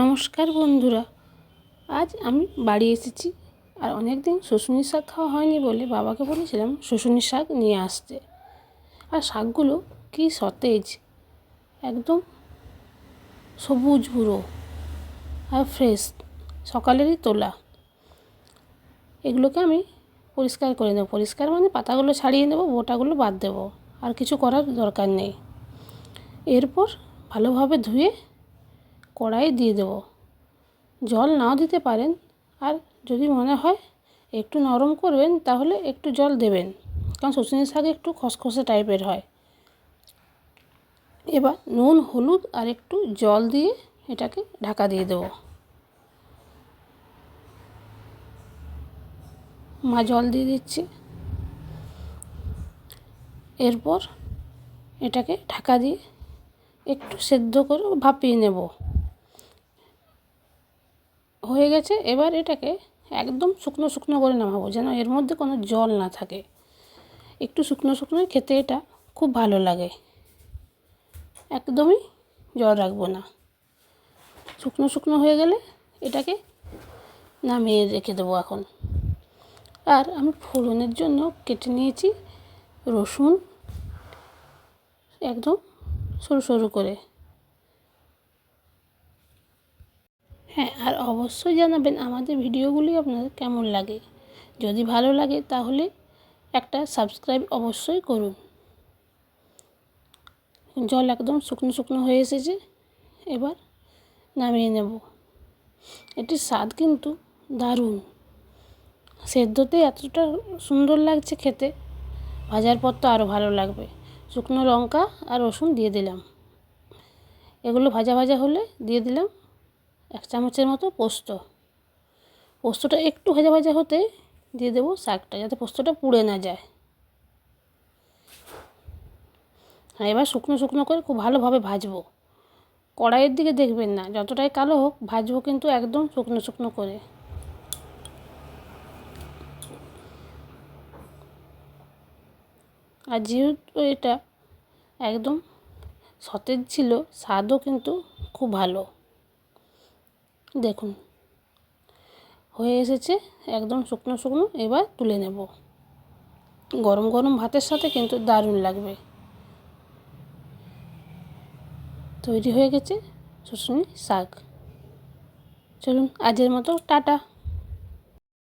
নমস্কার বন্ধুরা। আজ আমি বাড়ি এসেছি আর অনেক দিন শুশুনির শাক খাওয়া হয়নি বলে বাবাকে বলেছিলাম শুশুনির শাক নিয়ে আসতে। আর শাকগুলো কি সতেজ, একদম সবুজ পুরো আর ফ্রেশ সকালেরই তোলা। এগুলোকে আমি পরিষ্কার করে নেব। পরিষ্কার মানে পাতাগুলো ছাড়িয়ে নেব, বোটাগুলো বাদ দেবো। আর কিছু করার দরকার নেই। এরপর ভালোভাবে ধুয়ে কড়াই দিয়ে দেবো। জল নাও দিতে পারেন। আর যদি মনে হয় একটু নরম করবেন, তাহলে একটু জল দেবেন। কারণ শুশুনি শাক একটু খসখসে টাইপের হয়। এবার নুন, হলুদ আর একটু জল দিয়ে এটাকে ঢাকা দিয়ে দেবো। মা, জল দিয়ে দিচ্ছে। এরপর এটাকে ঢাকা দিয়ে একটু সেদ্ধ করে ভাপিয়ে নেব। হয়ে গেছে, এবার এটাকে একদম শুকনো শুকনো করে নামাবো, যেন এর মধ্যে কোনো জল না থাকে। একটু শুকনো শুকনো খেতে এটা খুব ভালো লাগে। একদমই জল রাখব না। শুকনো শুকনো হয়ে গেলে এটাকে নামিয়ে রেখে দেবো এখন। আর আমি ফোড়নের জন্য কেটে নিয়েছি রসুন, একদম সরু সরু করে। হ্যাঁ আর অবশ্যই জানাবেন আমাদের ভিডিওগুলি আপনাদের কেমন লাগে। যদি ভালো লাগে তাহলে একটা সাবস্ক্রাইব অবশ্যই করুন। জল একদম শুকনো শুকনো হয়ে এসেছে, এবার নামিয়ে নেব। এটির স্বাদ কিন্তু দারুণ। সেদ্ধতে এতটা সুন্দর লাগছে খেতে, ভাজার পর তো আরও ভালো লাগবে। শুকনো লঙ্কা আর রসুন দিয়ে দিলাম। এগুলো ভাজা ভাজা হলে দিয়ে দিলাম এক চামচের মতো পোস্ত। পোস্তটা একটু ভাজা ভাজা হতে দিয়ে দেবো শাকটা, যাতে পোস্তটা পুড়ে না যায়। হ্যাঁ এবার শুকনো শুকনো করে খুব ভালোভাবে ভাজবো। কড়াইয়ের দিকে দেখবেন না, যতটাই কালো হোক, ভাজবো কিন্তু একদম শুকনো শুকনো করে। আর যেহেতু এটা একদম সতেজ ছিল, স্বাদও কিন্তু খুব ভালো। দেখুন, হয়ে এসেছে একদম শুকনো শুকনো। এবার তুলে নেব। গরম গরম ভাতের সাথে কিন্তু দারুণ লাগবে। তৈরি হয়ে গেছে শুশুনি শাক। চলুন, আজের মতো টাটা।